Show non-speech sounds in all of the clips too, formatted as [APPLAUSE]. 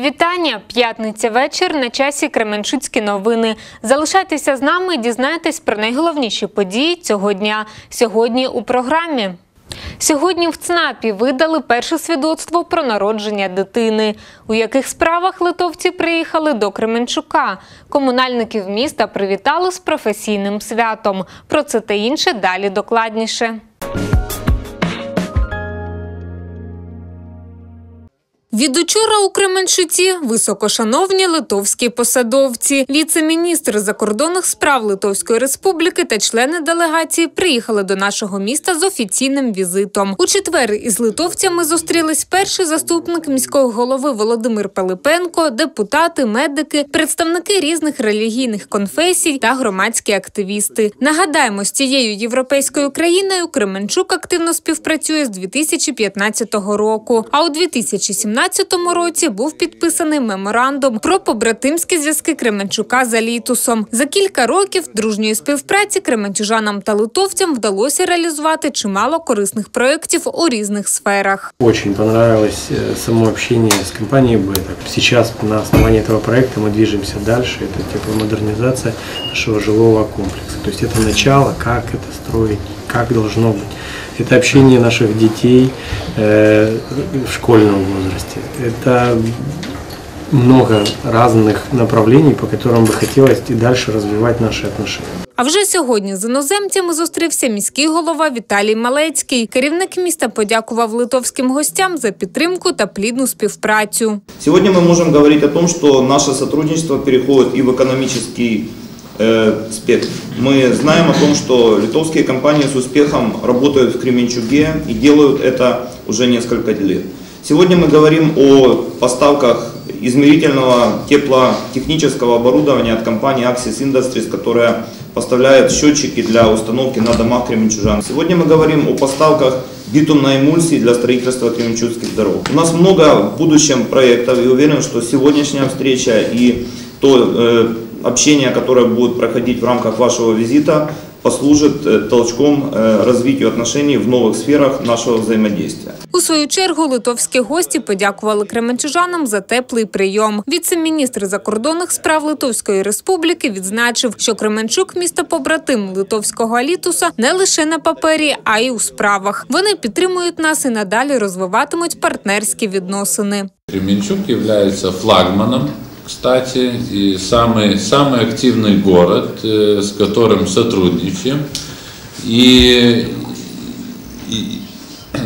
Вітання. П'ятниця вечір на часі Кременчуцькі новини. Залишайтеся з нами, і дізнайтесь про найголовніші події цього дня. Сьогодні у програмі. Сьогодні в ЦНАПі видали перше свідоцтво про народження дитини. У яких справах литовці приїхали до Кременчука. Комунальників міста привітали з професійним святом. Про це та інше далі докладніше. Від учора у Кременчуці високошановні литовські посадовці. Віце-міністр закордонних справ Литовської республіки та члени делегації приїхали до нашого міста з офіційним візитом. У четвер із литовцями зустрілись перший заступник міського голови Володимир Пилипенко, депутати, медики, представники різних релігійних конфесій та громадські активісти. Нагадаємо, з цією європейською країною Кременчук активно співпрацює з 2015 року. А у 2017 2017 році був підписаний меморандум про побратимські зв'язки Кременчука за літусом. За кілька років дружньої співпраці кременчужанам та литовцям вдалося реалізувати чимало корисних проєктів у різних сферах. Очень понравилось э, само общение с компанией Беток. Сейчас на основании этого проекта мы движемся дальше. Это тепломодернизация нашего жилого комплекса. То есть это начало, как это строить, как должно быть. Это общение наших детей э, в школьном возрасте. Это много разных направлений, по которым бы хотелось и дальше развивать наши отношения. А вже сьогодні з іноземцями зустрівся міський голова Віталій Малецький. Керівник міста подякував литовським гостям за підтримку та плідну співпрацю. Сегодня мы можем говорить о том, что наше сотрудничество переходит и в экономический э, спектр. Мы знаем о том, что литовские компании с успехом работают в Кременчуге и делают это уже несколько лет. Сегодня мы говорим о поставках измерительного теплотехнического оборудования от компании Axis Industries, которая поставляет счетчики для установки на домах кременчужан. Сегодня мы говорим о поставках битумной эмульсии для строительства кременчугских дорог. У нас много в будущем проектов и уверен, что сегодняшняя встреча и то э, общение, которое будет проходить в рамках вашего визита, послужит э, толчком э, развитию отношений в новых сферах нашего взаимодействия. У свою чергу литовські гості подякували кременчужанам за теплий прийом. Віце-міністр закордонних справ Литовської республіки відзначив, що Кременчук місто побратим литовського алітуса не лише на папері, а й у справах. Вони підтримують нас і надалі розвиватимуть партнерські відносини. Кременчук является флагманом, кстати, и самый, самый активный город, э, с которым сотрудничаем. И, и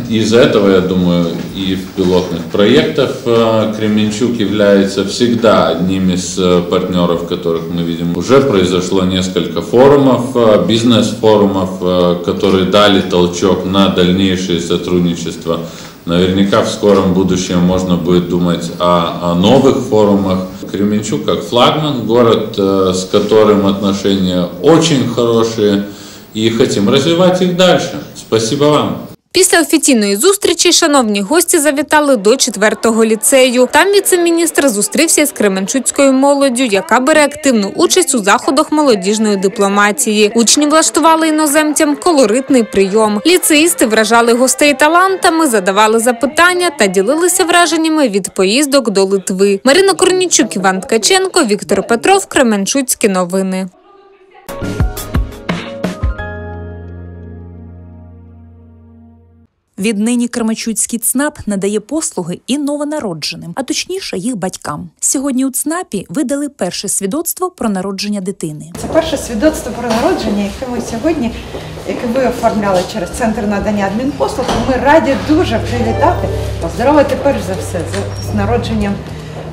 из-за этого, я думаю, и в пилотных проектах э, Кременчук является всегда одним из э, партнеров, которых мы видим. Уже произошло несколько форумов, э, бизнес-форумов, которые дали толчок на дальнейшее сотрудничество. Наверняка в скором будущем можно будет думать о, о новых форумах. Кременчук как флагман, город, с которым отношения очень хорошие, и хотим развивать их дальше. Спасибо вам. Після офіційної зустрічі шановні гості завітали до 4-го ліцею. Там віце-міністр зустрівся з Кременчуцькою молоддю, яка бере активну участь у заходах молодіжної дипломатії. Учні влаштували іноземцям колоритний прийом. Ліцеїсти вражали гостей талантами, задавали запитання та ділилися враженнями від поїздок до Литви. Марина Корнічук, Іван Ткаченко, Віктор Петров, Кременчуцькі новини. Віднині Кременчуцький ЦНАП надає послуги і новонародженим, а точніше їх батькам. Сьогодні у ЦНАПі видали перше свідоцтво про народження дитини. Це перше свідоцтво про народження, яке ми сьогодні, яке ви оформляли через центр надання адмінпослуг. Ми раді дуже привітати, поздоровити перш за все з народженням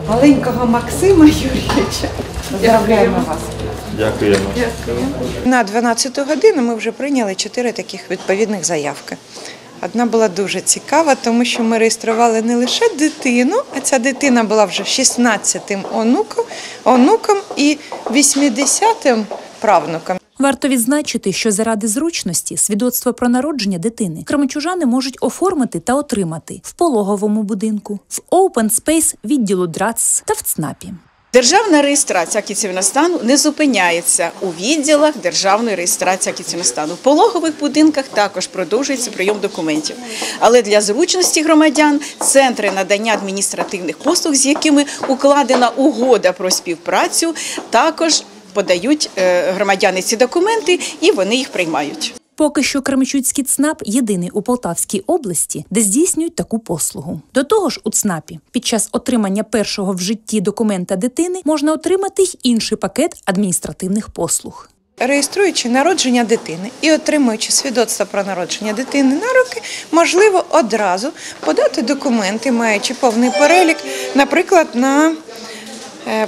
маленького Максима Юрійовича. Поздравляємо вас. Дякуємо. На 12 годину ми вже прийняли чотири таких відповідних заявки. Одна була дуже цікава, тому що ми реєстрували не лише дитину, а ця дитина була вже 16-тим онуком, онуком і 80-тим правнуком. Варто відзначити, що заради зручності свідоцтво про народження дитини кременчужани можуть оформити та отримати в пологовому будинку, в Open Space відділу ДРАЦ та в ЦНАПі. Державна реєстрація акційного стану не зупиняється у відділах державної реєстрації акційного стану. В пологових будинках також продовжується прийом документів. Але для зручності громадян центри надання адміністративних послуг, з якими укладена угода про співпрацю, також подають е, громадяни ці документи і вони їх приймають. Поки що Кременчуцький ЦНАП єдиний у Полтавській області, де здійснюють таку послугу. До того ж, у ЦНАПі під час отримання першого в житті документа дитини можна отримати й інший пакет адміністративних послуг. Реєструючи народження дитини і отримуючи свідоцтво про народження дитини на руки, можливо одразу подати документи, маючи повний перелік, наприклад, на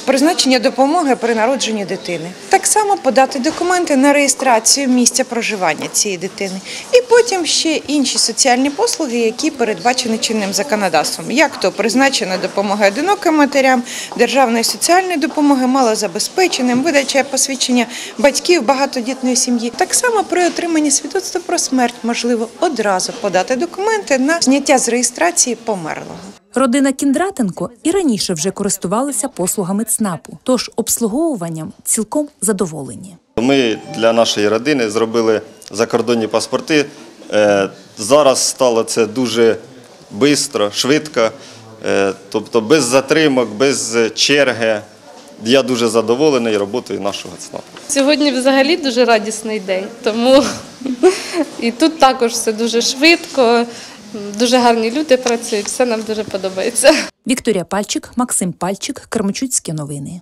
призначення допомоги при народженні дитини. Так само подати документи на реєстрацію місця проживання цієї дитини. І потім ще інші соціальні послуги, які передбачені чинним законодавством, як то призначена допомога одиноким матерям, державної соціальної допомоги малозабезпеченим, видача посвідчення батьків багатодітної сім'ї. Так само при отриманні свідоцтва про смерть можливо одразу подати документи на зняття з реєстрації померлого. Родина Кіндратенко і раніше вже користувалася послугами ЦНАПу, тож обслуговуванням цілком задоволені. Ми для нашої родини зробили закордонні паспорти. Е, Зараз стало це дуже швидко, швидко, е, тобто без затримок, без черги. Я дуже задоволений роботою нашого ЦНАПу. Сьогодні взагалі дуже радісний день, тому [LAUGHS] і тут також все дуже швидко, дуже гарні люди працюють, все нам дуже подобається. Вікторія Пальчик, Максим Пальчик, Кермичуцькі новини.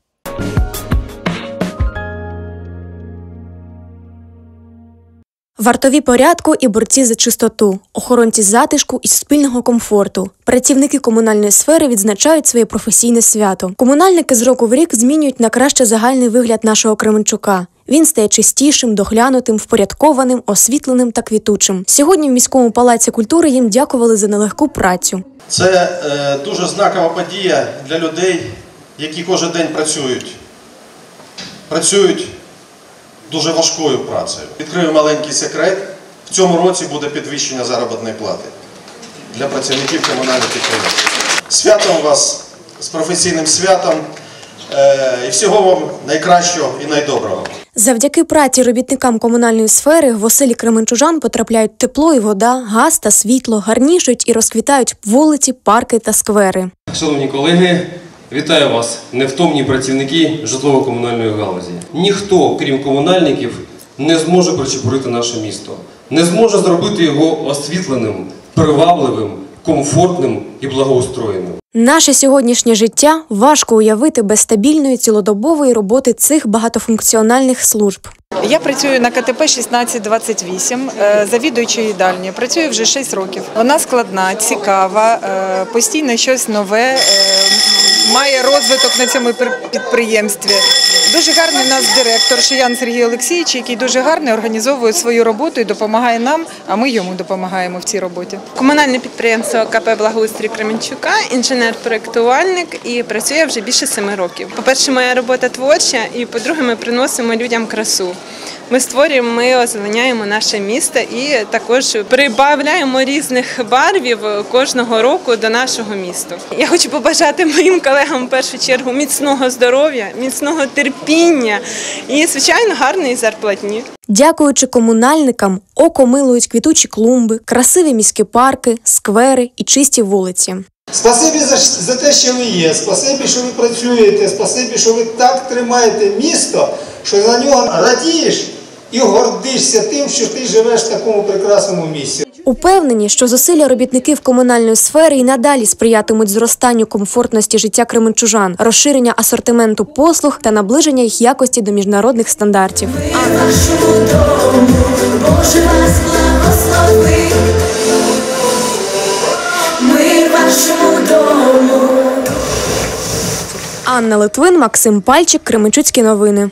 Вартові порядку і борці за чистоту, охоронці затишку і суспільного комфорту. Працівники комунальної сфери відзначають своє професійне свято. Комунальники з року в рік змінюють на краще загальний вигляд нашого Кременчука. Він стає чистішим, доглянутим, впорядкованим, освітленим та квітучим. Сьогодні в міському палаці культури їм дякували за нелегку працю. Це е, дуже знакова подія для людей, які кожен день працюють. Працюють дуже важкою працею. Відкрию маленький секрет. В цьому році буде підвищення заробітної плати для працівників комунальних підприємств. Святом вас з професійним святом е, і всього вам найкращого і найдоброго. Завдяки праці робітникам комунальної сфери в оселі Кременчужан потрапляють тепло і вода, газ та світло, гарнішують і розквітають вулиці, парки та сквери. Шановні колеги, вітаю вас, невтомні працівники житлово-комунальної галузі. Ніхто, крім комунальників, не зможе причепурити наше місто, не зможе зробити його освітленим, привабливим, комфортним і благоустроєним. Наше сьогоднішнє життя важко уявити без стабільної цілодобової роботи цих багатофункціональних служб. Я працюю на КТП 1628, е, завідуючою їдальнею. Працюю вже 6 років. Вона складна, цікава, е, постійно щось нове, е, має розвиток на цьому підприємстві. Дуже гарний у нас директор Шиян Сергій Олексійович, який дуже гарно організовує свою роботу і допомагає нам, а ми йому допомагаємо в цій роботі. Комунальне підприємство КП Благоустрій Кременчука, інженер-проєктувальник і працює вже більше семи років. По-перше, моя робота творча, і по-друге, ми приносимо людям красу. Ми створюємо, ми озеленяємо наше місто і також прибавляємо різних барвів кожного року до нашого міста. Я хочу побажати моїм колегам в першу чергу міцного здоров'я, міцного терпіння і, звичайно, гарної зарплатні. Дякуючи комунальникам, око милують квітучі клумби, красиві міські парки, сквери і чисті вулиці. Спасибі за, за те, що ви є. Спасибі, що ви працюєте. Спасибі, що ви так тримаєте місто, що за нього радієш і гордишся тим, що ти живеш в такому прекрасному місці. Упевнені, що зусилля робітників комунальної сфери і надалі сприятимуть зростанню комфортності життя кременчужан, розширення асортименту послуг та наближення їх якості до міжнародних стандартів. Анна Литвин, Максим Пальчик, Кременчуцькі новини.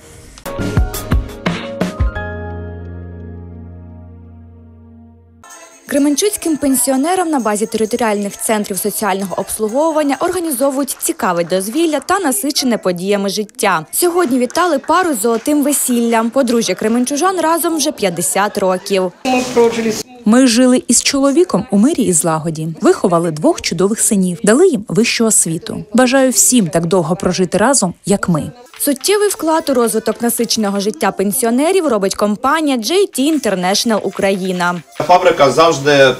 Кременчуцьким пенсіонерам на базі територіальних центрів соціального обслуговування організовують цікаве дозвілля та насичене подіями життя. Сьогодні вітали пару з золотим весіллям. Подружжя Кременчужан разом вже 50 років. Ми прожили Ми жили із чоловіком у мирі і злагоді, виховали двох чудових синів, дали їм вищу освіту. Бажаю всім так довго прожити разом, як ми. Суттєвий вклад у розвиток насиченого життя пенсіонерів робить компанія JT International Україна. Фабрика завжди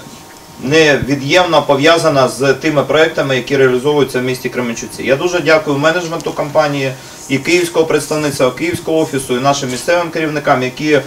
невід'ємно пов'язана з тими проектами, які реалізовуються в місті Кременчуці. Я дуже дякую менеджменту компанії і київського представництва, київського офісу, і нашим місцевим керівникам, які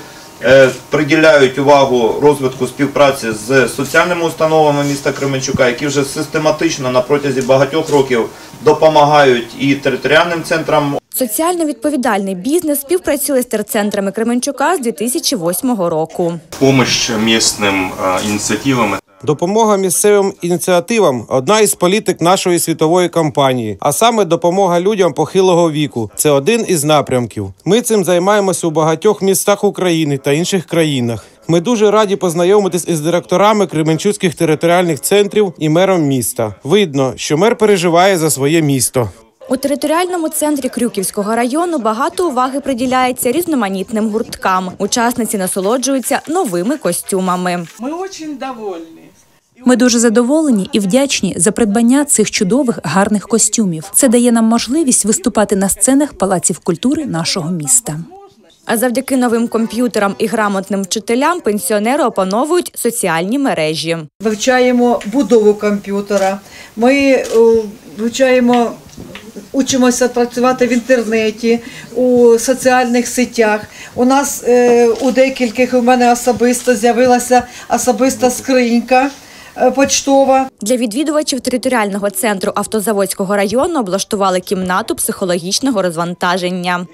приділяють увагу розвитку співпраці з соціальними установами міста Кременчука, які вже систематично на протязі багатьох років допомагають і територіальним центрам Соціально відповідальний бізнес співпрацює з терцентрами Кременчука з 2008 року. помощь місцевим э, инициативам. Допомога місцевим ініціативам одна із політик нашої світової компанії, а саме допомога людям похилого віку. Це один із напрямків. Ми цим займаємося у багатьох містах України та інших країнах. Ми дуже раді познайомитись із директорами Кременчуцьких територіальних центрів і мером міста. Видно, що мер переживає за своє місто. У територіальному центрі Крюківського району багато уваги приділяється різноманітним гурткам. Учасниці насолоджуються новими костюмами. Мы очень довольны. Ми дуже задоволені і вдячні за придбання цих чудових гарних костюмів. Це дає нам можливість виступати на сценах палаців культури нашого міста. А завдяки новим комп'ютерам і грамотним вчителям пенсіонери опановують соціальні мережі. Вивчаємо будову комп'ютера. Ми е, вивчаємо, учимося працювати в інтернеті, у соціальних сетях. У нас е, у декількох у мене особисто з'явилася особиста скринька почтова. Для відвідувачів територіального центру автозаводського району облаштували кімнату психологічного розвантаження.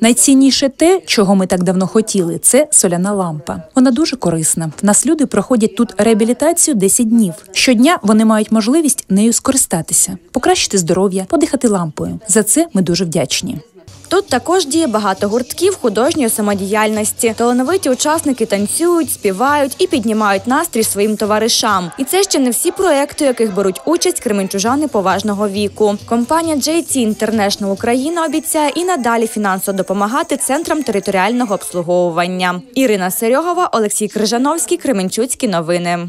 Найцінніше те, чого ми так давно хотіли, це соляна лампа. Вона дуже корисна. В нас люди проходять тут реабілітацію 10 днів. Щодня вони мають можливість нею скористатися, покращити здоров'я, подихати лампою. За це ми дуже вдячні. Тут також діє багато гуртків художньої самодіяльності. Талановиті учасники танцюють, співають і піднімають настрій своїм товаришам. І це ще не всі проекти, у яких беруть участь кременчужани поважного віку. Компанія JT International Україна обіцяє і надалі фінансово допомагати центрам територіального обслуговування. Ірина Серьогова, Олексій Крижановський, Кременчуцькі новини.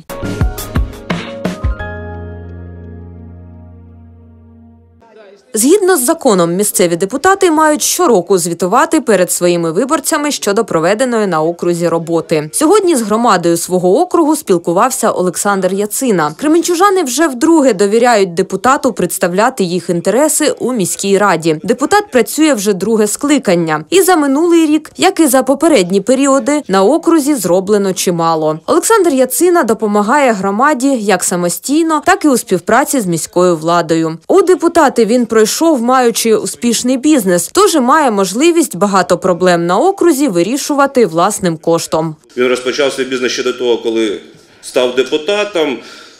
Згідно з законом, місцеві депутати мають щороку звітувати перед своїми виборцями щодо проведеної на окрузі роботи. Сьогодні з громадою свого округу спілкувався Олександр Яцина. Кременчужани вже вдруге довіряють депутату представляти їх інтереси у міській раді. Депутат працює вже друге скликання, і за минулий рік, як і за попередні періоди, на окрузі зроблено чимало. Олександр Яцина допомагає громаді як самостійно, так і у співпраці з міською владою. У депутати він пройшов, маючи успішний бізнес, тож має можливість багато проблем на окрузі вирішувати власним коштом. Він розпочав свій бізнес ще до того, коли став депутатом.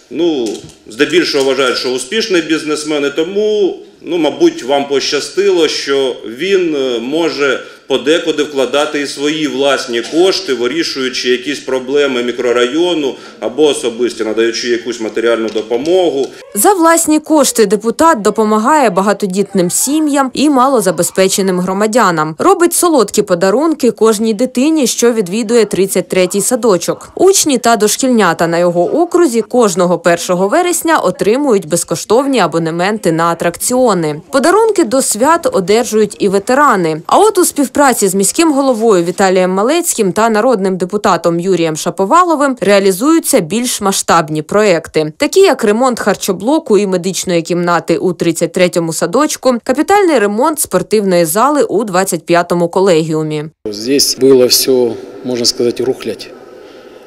Ну, здебільшого вважають, що успішний бізнесмен, і тому, ну, мабуть, вам пощастило, що він е, може подекуди вкладати і свої власні кошти, вирішуючи якісь проблеми мікрорайону або особисті, надаючи якусь матеріальну допомогу. За власні кошти депутат допомагає багатодітним сім'ям і малозабезпеченим громадянам. Робить солодкі подарунки кожній дитині, що відвідує 33-й садочок. Учні та дошкільнята на його окрузі кожного 1 вересня отримують безкоштовні абонементи на атракціони. Подарунки до свят одержують і ветерани. А от у співпраці з міським головою Віталієм Малецьким та народним депутатом Юрієм Шаповаловим реалізуються більш масштабні проекти, такі як ремонт харчоблоку і медичної кімнати у 33-му садочку, капітальний ремонт спортивної зали у 25-му колегіумі. Здесь было все, можно сказать, рухлядь.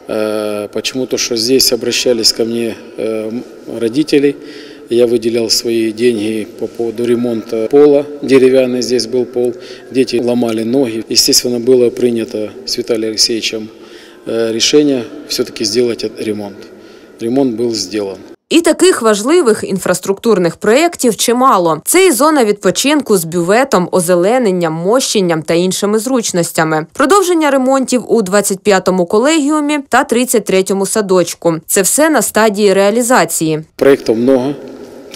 Э, Почему то, что здесь обращались ко мне э, родители, я выделял свои деньги по поводу ремонта пола, деревянный здесь был пол, дети ломали ноги. Естественно, было принято с Виталием Алексеевичем э, решение все-таки сделать этот ремонт. Ремонт был сделан. І таких важливих інфраструктурних проєктів чимало. Це і зона відпочинку з бюветом, озелененням, мощенням та іншими зручностями, продовження ремонтів у 25-му колегіумі та 33-му садочку. Це все на стадії реалізації. Проектов много,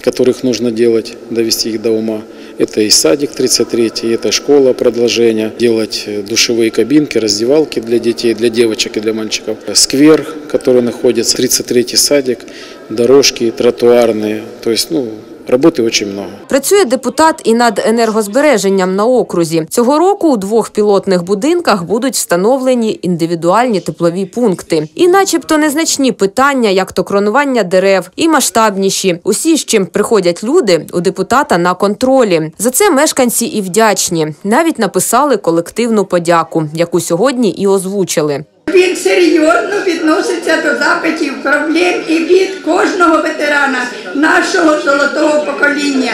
которых нужно делать, довести их до ума. Это и садик 33, это школа продолжения, делать э, душевые кабинки, раздевалки для детей, для девочек и для мальчиков. Сквер, который находится, 33 садик, дорожки тротуарные, то есть, ну, работы очень много. Працює депутат і над енергозбереженням на окрузі. Цього року у двох пілотних будинках будуть встановлені індивідуальні теплові пункти. І начебто незначні питання, як то кронування дерев, і масштабніші. Усі, з чим приходять люди, у депутата на контролі. За це мешканці і вдячні. Навіть написали колективну подяку, яку сьогодні і озвучили. Він серйозно відноситься до запитів, проблем і бід кожного ветерана нашого золотого покоління.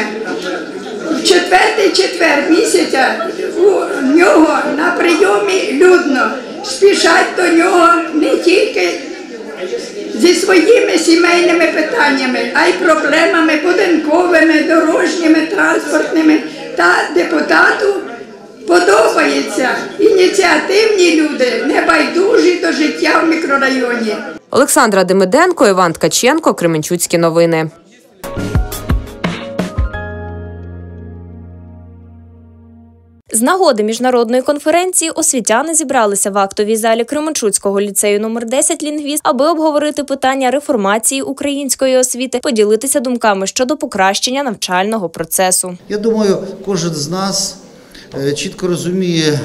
В четвертий четвер місяця у нього на прийомі людно. Спішать до нього не тільки зі своїми сімейними питаннями, а й проблемами будинковими, дорожніми, транспортними. Та депутату подобається ініціативні люди, небайдужі до життя в мікрорайоні. Олександра Демиденко, Іван Ткаченко, Кременчуцькі новини. З нагоди міжнародної конференції освітяни зібралися в актовій залі Кременчуцького ліцею номер 10 лінгвіст, аби обговорити питання реформації української освіти, поділитися думками щодо покращення навчального процесу. Я думаю, кожен з нас чітко розуміє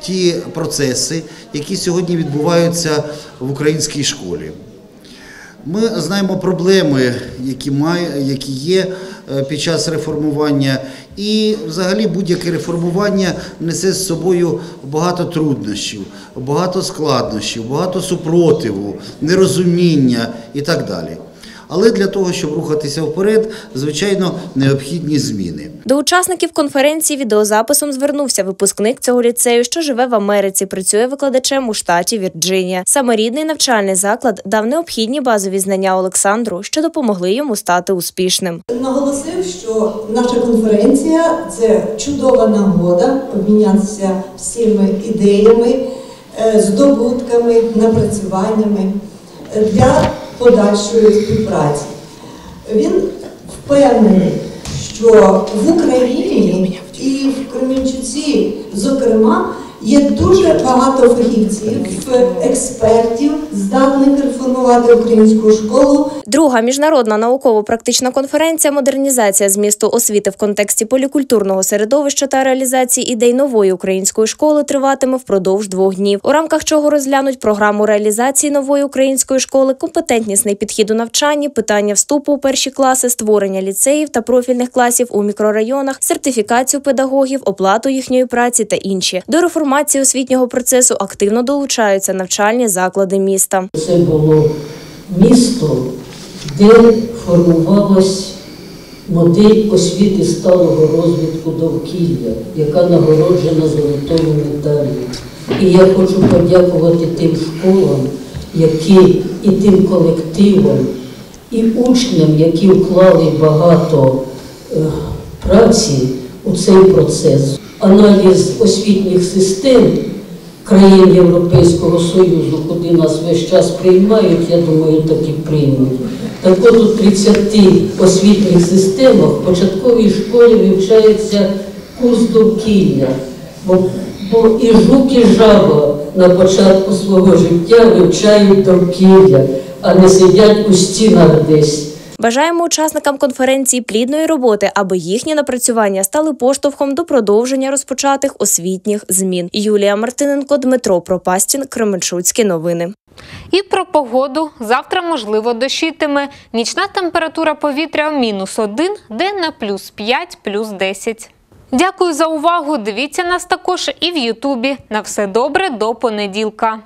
ті процеси, які сьогодні відбуваються в українській школі. Ми знаємо проблеми, які має, які є е, під час реформування, і взагалі будь-яке реформування несе з собою багато труднощів, багато складнощів, багато супротиву, нерозуміння і так далі. Але для того, щоб рухатися вперед, звичайно, необхідні зміни. До учасників конференції відеозаписом звернувся випускник цього ліцею, що живе в Америці, працює викладачем у штаті Вірджинія. Саме рідний навчальний заклад дав необхідні базові знання Олександру, що допомогли йому стати успішним. Наголосив, що наша конференція це чудова нагода обмінятися всіми ідеями, е, здобутками, напрацюваннями е, для подальшої співпраці. Він впевнений, що в Україні і в Кременчуці, зокрема, є дуже багато фахівців, експертів, здатних реформувати українську школу Друга міжнародна науково-практична конференція Модернізація змісту освіти в контексті полікультурного середовища та реалізації ідей нової української школи триватиме впродовж двох днів, у рамках чого розглянуть програму реалізації нової української школи, компетентнісний підхід у навчанні, питання вступу у перші класи, створення ліцеїв та профільних класів у мікрорайонах, сертифікацію педагогів, оплату їхньої праці та інші. До реформації освітнього процесу активно долучаються навчальні заклади міста. Це було місто, де формувалась модель освіти сталого розвитку довкілля, яка нагороджена золотою медаллю. І я хочу подякувати тим школам, які і тим колективам, і учням, які вклали багато е, праці у цей процес. Аналіз освітніх систем країн Європейського Союзу, куди нас весь час приймають, я думаю, так і приймуть. Так от у 30 освітніх системах в початковій школі вивчається курс довкілля, бо, бо і жук, і жаба на початку свого життя вивчають довкілля, а не сидять у стінах десь. Бажаємо учасникам конференції плідної роботи, аби їхні напрацювання стали поштовхом до продовження розпочатих освітніх змін. Юлія Мартиненко, Дмитро Пропастін, Кременчуцькі новини. І про погоду завтра можливо дощитиме. Нічна температура повітря мінус 1, день на плюс 5, плюс 10. Дякую за увагу. Дивіться нас також і в Ютубі. На все добре до понеділка.